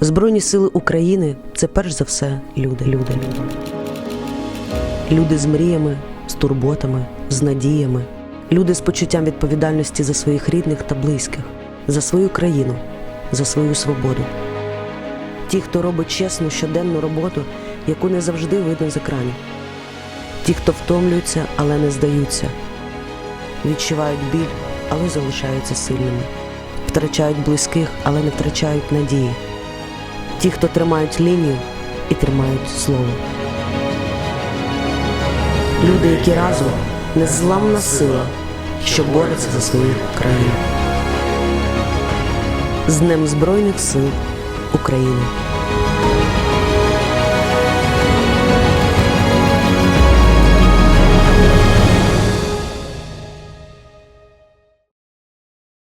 Збройні сили України це перш за все люди, люди, люди. З мріями, з турботами, з надіями, люди з почуттям відповідальності за своїх рідних та близьких, за свою країну, за свою свободу. Ті, хто робить чесну щоденну роботу, яку не завжди видно з екранів. Ті, хто втомлюються, але не здаються, відчувають біль, але залишаються сильними, втрачають близьких, але не втрачають надії. Ті, хто тримають лінію і тримають слово. Люди, які разом незламна сила, що бореться за свою країну. З Днем Збройних сил України.